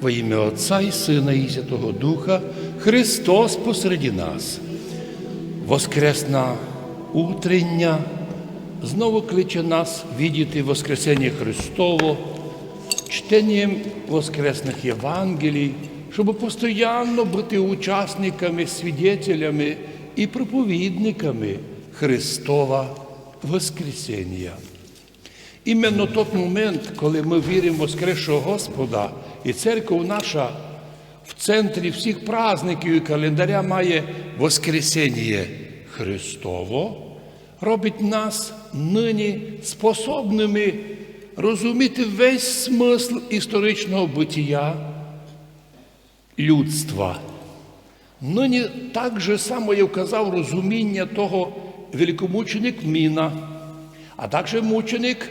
Во ім'я Отця і Сина і Святого Духа, Христос посереді нас. Воскресна утрення знову кличе нас видіти Воскресення Христово, чтенням Воскресних Євангелій, щоб постійно бути учасниками, свідетелями і проповідниками Христова Воскресення. Іменно той момент, коли ми віримо в Воскресшого Господа, і церква наша в центрі всіх праздників і календаря має Воскресення Христово, робить нас нині способними розуміти весь смисл історичного буття людства. Нині так же само я вказав розуміння того великомученик Міна, а також мученик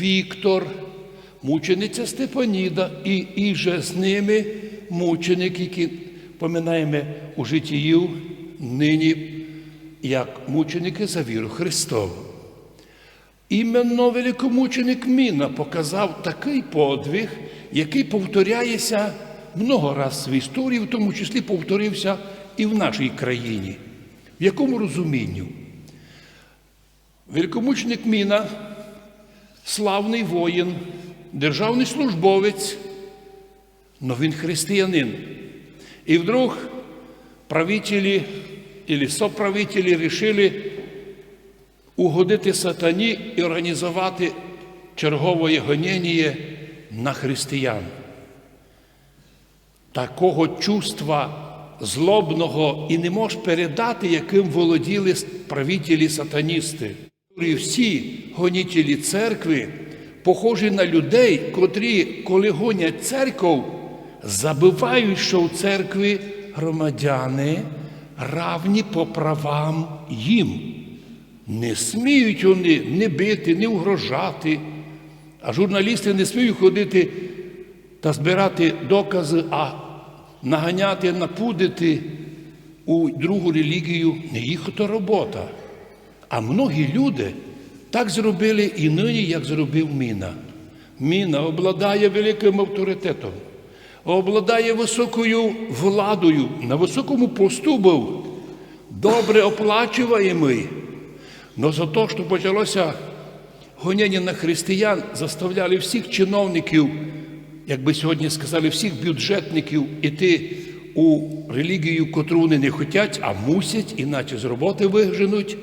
Віктор, мучениця Степаніда і, і же з ними мученик, які поминаємо у життів нині як мученики за віру Христову. Іменно великомученик Міна показав такий подвиг, який повторяється много раз в історії, в тому числі повторився і в нашій країні. В якому розумінню? Великомученик Міна, славний воїн, державний службовець, но він християнин. І вдруг правителі или соправителі рішили угодити сатані і організувати чергове гонення на християн. Такого чувства злобного і не можеш передати, яким володіли правителі сатаністи. І всі гонітелі церкви похожі на людей, котрі, коли гонять церков, забувають, що в церкві громадяни равні по правам їм. Не сміють вони не бити, не угрожати, а журналісти не сміють ходити та збирати докази, а наганяти, напудити у другу релігію не їх то робота. А многі люди так зробили і нині, як зробив Міна. Міна обладає великим авторитетом, обладає високою владою, на високому посту був, добре оплачуваємий. Но за те, що почалося гонення на християн, заставляли всіх чиновників, як би сьогодні сказали, всіх бюджетників іти у релігію, котру вони не хочуть, а мусять, іначе з роботи виженуть.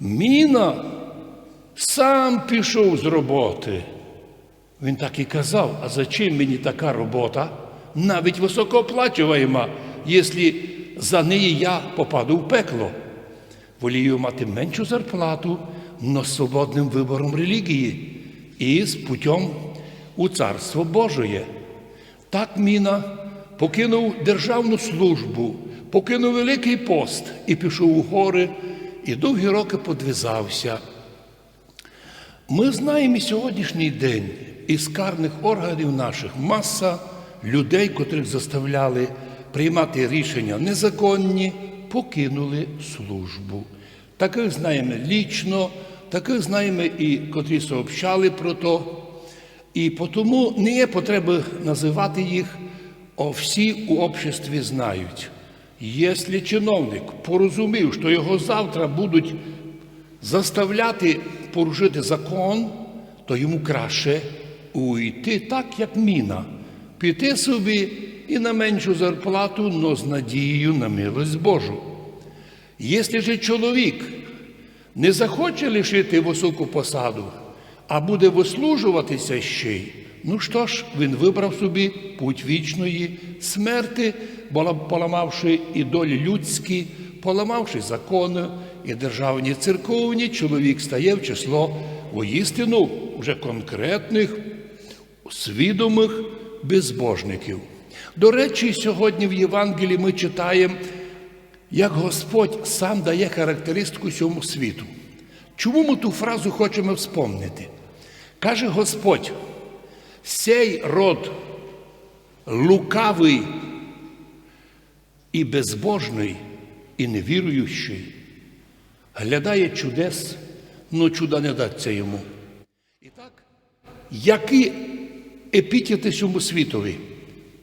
Міна сам пішов з роботи. Він так і казав, а за чим мені така робота? Навіть високооплачуваєма, якщо за неї я попаду в пекло. Волію мати меншу зарплату, но свободним вибором релігії і з путем у Царство Божоє. Так Міна покинув державну службу, покинув Великий пост і пішов у гори, і довгі роки подвизався. Ми знаємо і сьогоднішній день із карних органів наших маса людей, котрих заставляли приймати рішення незаконні, покинули службу. Таких знаємо лічно, таких знаємо і котрі сообщали про то. І тому не є потреби називати їх, а всі у обществі знають. Якщо чиновник порозумів, що його завтра будуть заставляти порушити закон, то йому краще уйти так, як міна, піти собі і на меншу зарплату, но з надією на милость Божу. Якщо же чоловік не захоче лишити високу посаду, а буде вислужуватися ще й, ну що ж, він вибрав собі путь вічної смерти, поламавши і долі людські, поламавши закони і державні церковні, чоловік стає в число воістину вже конкретних, свідомих безбожників. До речі, сьогодні в Євангелії ми читаємо, як Господь сам дає характеристику цьому світу. Чому ми ту фразу хочемо вспомнити? Каже Господь, сей род лукавий і безбожний, і невіруючий, глядає чудес, но чуда не даться йому. І так, які епітети цьому світові?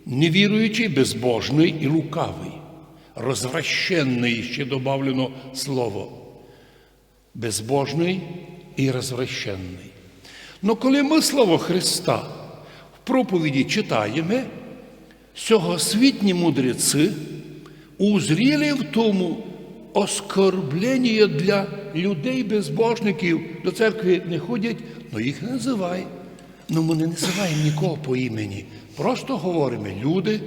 невіруючий, безбожний і лукавий, розвращенний, ще добавлено слово. Безбожний і розвращенний. Но коли ми слово Христа в проповіді читаємо, сьогосвітні мудреці узріли в тому оскорблення для людей безбожників. До церкви не ходять, але їх не називай. Ну ми не називаємо нікого по імені. Просто говоримо, люди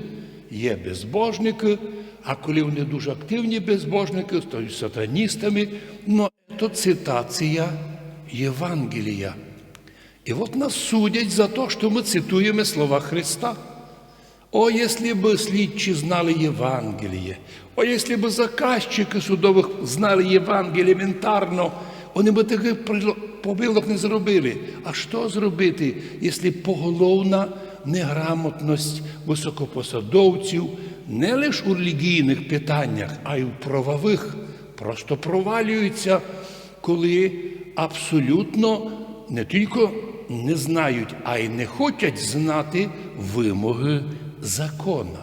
є безбожники, а коли вони дуже активні безбожники, стають сатаністами. Ну, то цитація Євангелія. И вот нас судять за то, что мы цитуем слова Христа. О, если бы слідчі знали Євангеліє, о, если бы заказчики судових знали Євангеліє елементарно, вони би таких помилок не зробили. А що зробити, якщо поголовна неграмотність високопосадовців не лише у релігійних питаннях, а й у правових просто провалюються, коли абсолютно не тільки не знають, а й не хочуть знати вимоги закона.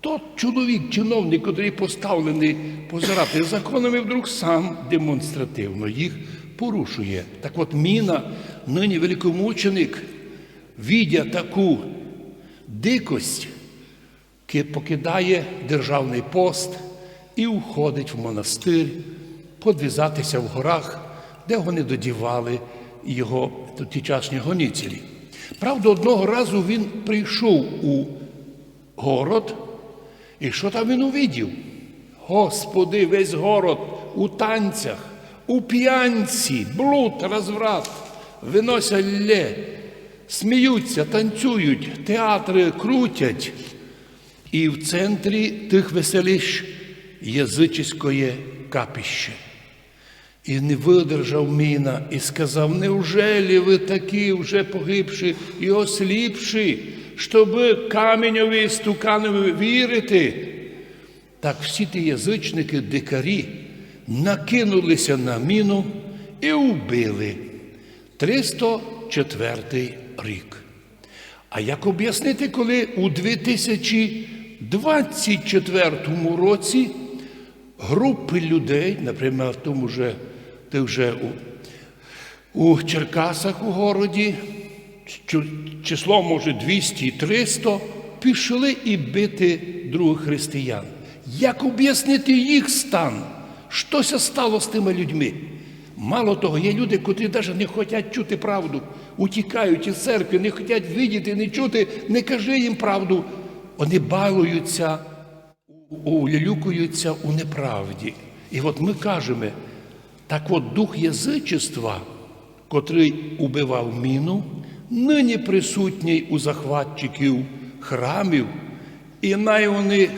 Тот чоловік, чиновник, який поставлений позирати законами, вдруг сам демонстративно їх порушує. Так от міна, нині великомученик, відя таку дикость, ки- покидає державний пост і уходить в монастир, подвізатися в горах, де вони додівали його тічасні гонітелі. Правда, одного разу він прийшов у город, і що там він увидів? Господи, весь город у танцях, у п'янці, блуд, розврат, виносять лє, сміються, танцюють, театри крутять. І в центрі тих веселищ язичське капіще. І не видержав міна і сказав, неужели ви такі вже погибші і осліпші, щоби каменьові стуканові вірити? Так всі ті язичники, дикарі, накинулися на міну і вбили 304 рік. А як об'яснити, коли у 2024 році групи людей, наприклад, в тому же, ти вже у, у Черкасах у городі, число може 200 300, пішли і бити других християн. Як об'яснити їх стан? Щося стало з тими людьми? Мало того, є люди, котрі навіть не хочуть чути правду, утікають із церкви, не хочуть видіти, не чути, не кажи їм правду. Вони балуються, улюкуються у неправді. І от ми кажемо, так от дух язичества, котрий убивав міну, нині присутній у захватчиків храмів, і най вони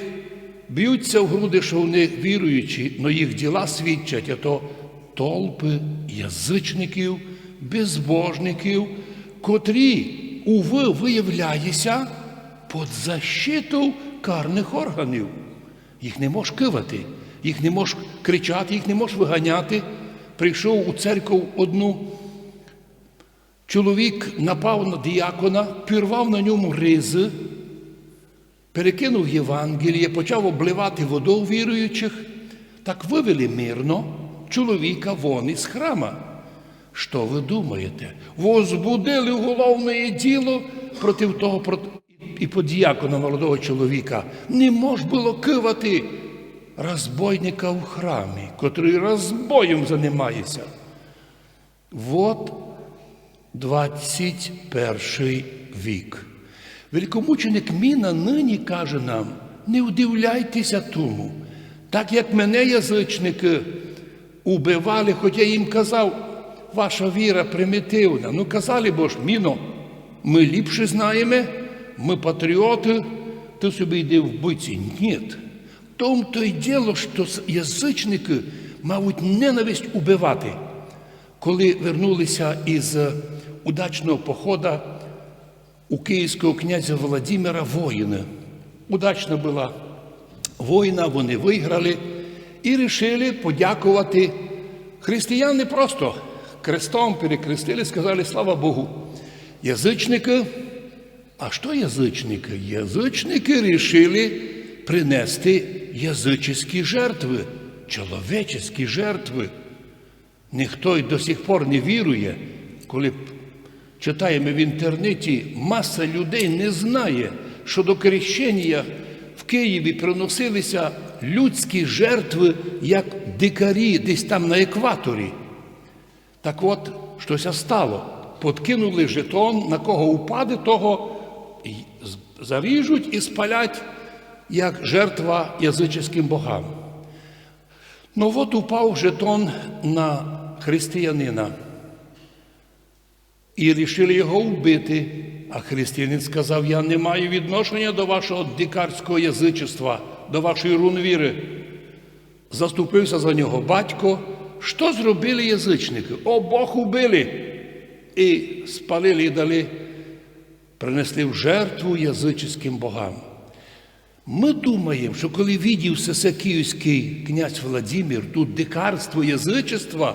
б'ються в груди, що вони віруючі, але їх діла свідчать, а то толпи язичників, безбожників, котрі, уви, виявляються під защиту карних органів. Їх не можеш кивати, їх не можеш кричати, їх не можеш виганяти. Прийшов у церкву одну. Чоловік напав на діякона, пірвав на ньому ризи, перекинув Євангеліє, почав обливати водою віруючих. Так вивели мирно чоловіка вон із храма. Що ви думаєте? Возбудили уголовне діло проти того і подіякона молодого чоловіка. Не мож було кивати розбойника в храмі, котрий розбоєм займається. Вот 21 вік. Великомученик Міна нині каже нам: не удивляйтеся тому, так як мене язичники убивали, хоч я їм казав, ваша віра примітивна. Ну казали бо ж, Міно, ми ліпше знаємо, ми патріоти, ти собі йди в биці. Ні. В тому то й діло, що язичники мають ненависть убивати. Коли вернулися із удачного походу у київського князя Володимира воїни. Удачна була війна, вони виграли і вирішили подякувати. Християни просто крестом перекрестили, сказали слава Богу. Язичники А що язичники? Язичники рішили принести язичні жертви, чоловічі жертви. Ніхто й до сих пор не вірує, коли читаємо в інтернеті, маса людей не знає, що до крещення в Києві приносилися людські жертви, як дикарі десь там на екваторі. Так от, щось стало. Подкинули жетон, на кого упаде, того заріжуть і спалять, як жертва язичським богам. Ну от упав жетон на християнина. І рішили його вбити. А християнин сказав: Я не маю відношення до вашого дикарського язичества, до вашої рунвіри. Заступився за нього батько. Що зробили язичники? О, Бог убили. І спалили і дали, принесли в жертву язичським богам. Ми думаємо, що коли відівся се київський князь Владимир, тут дикарство язичества,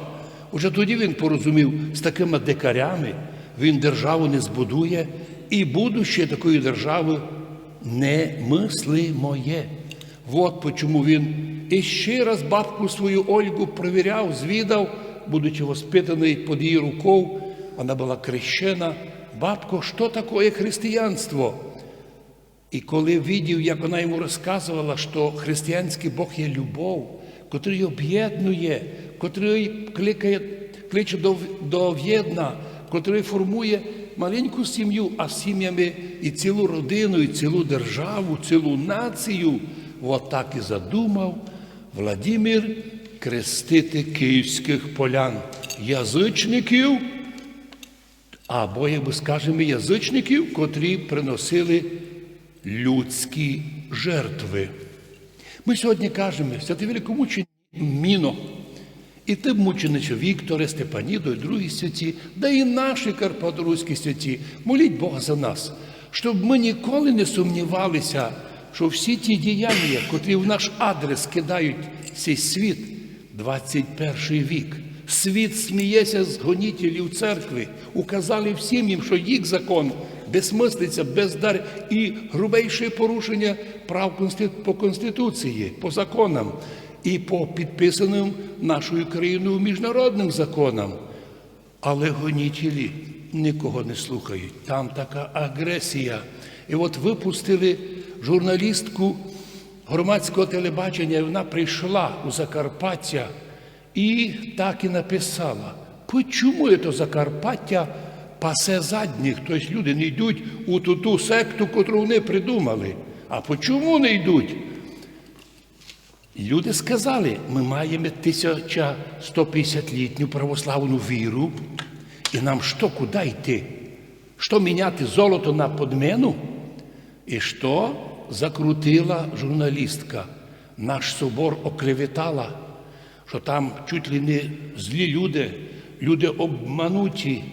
уже тоді він порозумів, з такими дикарями він державу не збудує, і будуще такої держави немислимоє. От чому він іще раз бабку свою Ольгу провіряв, звідав, будучи воспитаний під її рукою, вона була крещена. Бабко, що таке християнство? І коли видів, як вона йому розказувала, що християнський Бог є любов, котрий об'єднує, котрий кликає, кличе до, до в'єдна, котрий формує маленьку сім'ю, а сім'ями і цілу родину, і цілу державу, цілу націю, от так і задумав Владимир крестити київських полян, язичників або, як би скажемо, язичників, котрі приносили людські жертви. Ми сьогодні кажемо, святий великомучений Міно, і ти, мучениче Вікторе, Степанідо, і другі святі, да і наші карпаторуські святі, моліть Бога за нас, щоб ми ніколи не сумнівалися, що всі ті діяння, котрі в наш адрес кидають цей світ, 21 вік, світ сміється з гонітелів церкви, указали всім їм, що їх закон безсмислиця, бездар і грубейше порушення прав по Конституції, по законам і по підписаним нашою країною міжнародним законам. Але гонітелі нікого не слухають. Там така агресія. І от випустили журналістку громадського телебачення, і вона прийшла у Закарпаття і так і написала, чому це Закарпаття пасе задніх, тобто люди не йдуть у ту, ту секту, котру вони придумали. А чому не йдуть? Люди сказали, ми маємо 1150-літню православну віру, і нам що, куди йти? Що міняти золото на подмену? І що закрутила журналістка? Наш собор оклеветала, що там чуть ли не злі люди, люди обмануті.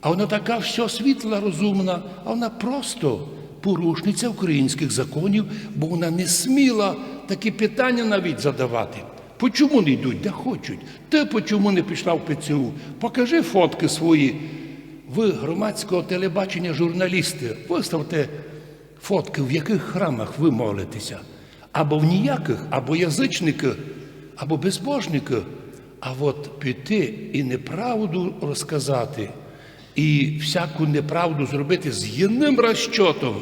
А вона така все світла, розумна, а вона просто порушниця українських законів, бо вона не сміла такі питання навіть задавати. Почому не йдуть, де хочуть? Ти почому не пішла в ПЦУ? Покажи фотки свої. Ви громадського телебачення журналісти, виставте фотки, в яких храмах ви молитеся. Або в ніяких, або язичники, або безбожники. А от піти і неправду розказати, і всяку неправду зробити з єдним розчотом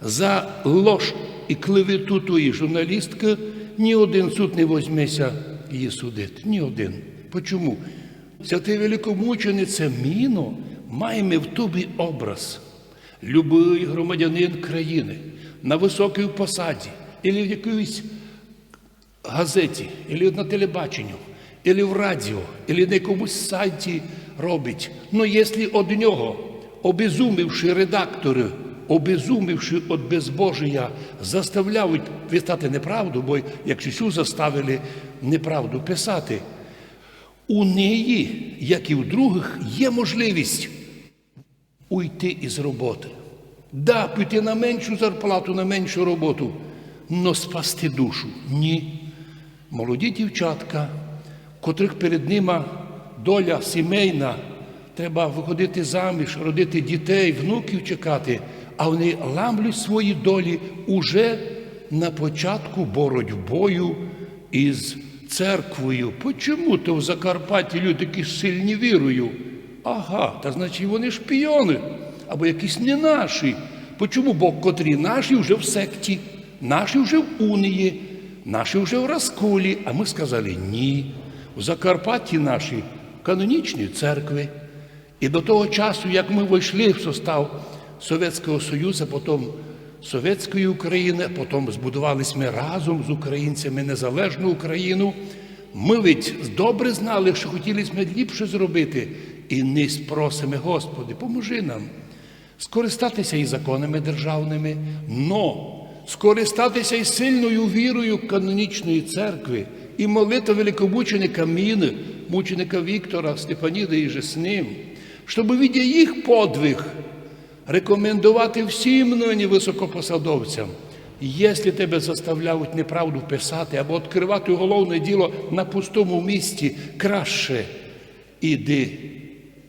за лож і клевету тої журналістки, ні один суд не возьметься її судити. Ні один. Почому? Святий великомучениця Міно маємо в тобі образ. Любий громадянин країни на високій посаді, або в якійсь газеті, або на телебаченні, або в радіо, або на якомусь сайті робить. Ну, якщо од нього, обезумівши редактори, обезумівши від безбожія, заставляють писати неправду, бо якщо цю заставили неправду писати, у неї, як і в других, є можливість уйти із роботи. Да, піти на меншу зарплату, на меншу роботу, но спасти душу. Ні. Молоді дівчатка, котрих перед ними доля сімейна, треба виходити заміж, родити дітей, внуків чекати, а вони ламлють свої долі уже на початку боротьбою із церквою. Почому то в Закарпатті люди такі сильні вірою? Ага, та значить вони шпіони або якісь не наші. Почому? Бо котрі наші вже в секті, наші вже в унії, наші вже в розколі. А ми сказали ні. У Закарпатті наші канонічні церкви. І до того часу, як ми вийшли в состав Совєтського Союзу, потім Совєтської України, потім збудувалися ми разом з українцями незалежну Україну, ми ведь добре знали, що хотіли ми ліпше зробити. І не спросимо, Господи, поможи нам скористатися і законами державними, но скористатися і сильною вірою канонічної церкви, і молитва великомученика Міни, мученика Віктора, Степаніда і же з ним, щоб видя їх подвиг, рекомендувати всім нині високопосадовцям. Якщо тебе заставляють неправду писати або відкривати головне діло на пустому місці, краще іди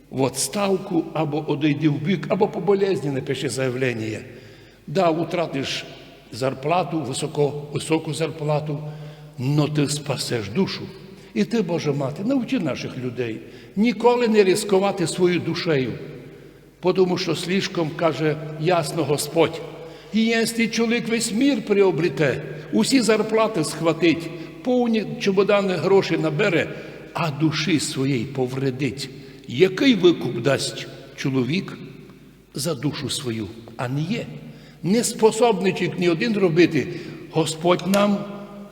в відставку, або одійди в бік, або по болезні напиши заявлення. Да, утратиш зарплату, високо, високу зарплату, но ти спасеш душу. І ти, Божа мати, навчи наших людей ніколи не ризикувати свою душею, тому що слишком каже ясно Господь. І якщо чоловік весь мір приобрете, усі зарплати схватить, повні чемодани гроші набере, а душі своєї повредить. Який викуп дасть чоловік за душу свою, а не є? Не способничок ні один робити. Господь нам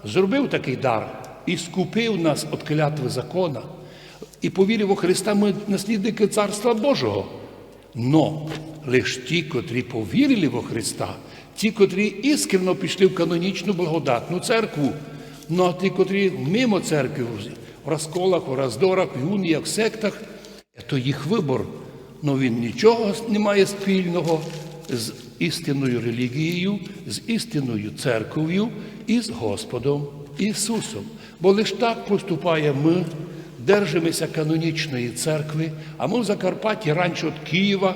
зробив такий дар і скупив нас від клятви закона. І повірив у Христа, ми наслідники Царства Божого. Но лиш ті, котрі повірили во Христа, ті, котрі іскренно пішли в канонічну благодатну церкву, ну а ті, котрі мимо церкви, в розколах, в роздорах, в юніях, в сектах, то їх вибор. Ну він нічого не має спільного з істинною релігією, з істинною церков'ю і з Господом Ісусом. Бо лише так поступає ми, держимося канонічної церкви, а ми в Закарпатті раніше від Києва,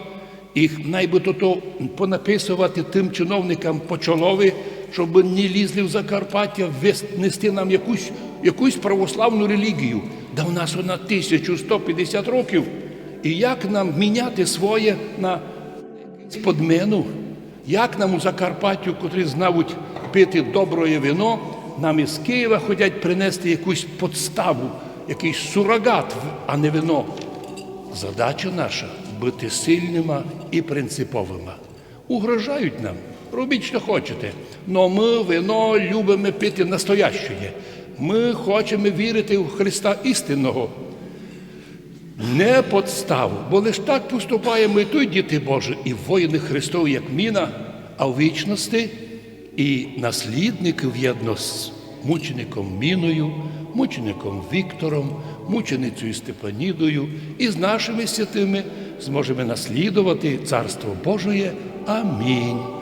і найбито то понаписувати тим чиновникам по чолові, щоб не лізли в Закарпаття, нести нам якусь, якусь православну релігію. Да у нас вона 1150 років. І як нам міняти своє на подмену? Як нам у Закарпаттю, котрі знають пити добре вино, нам із Києва ходять принести якусь подставу, якийсь сурогат, а не вино. Задача наша бути сильними і принциповими. Угрожають нам, робіть, що хочете. Но ми вино любимо пити настояще. Ми хочемо вірити в Христа істинного. Не подставу, бо лише так поступаємо і той діти Божі, і воїни Христові, як міна, а в вічності і наслідники в'єдно з мучеником Міною, мучеником Віктором, мученицею Степанідою і з нашими святими зможемо наслідувати Царство Божоє. Амінь.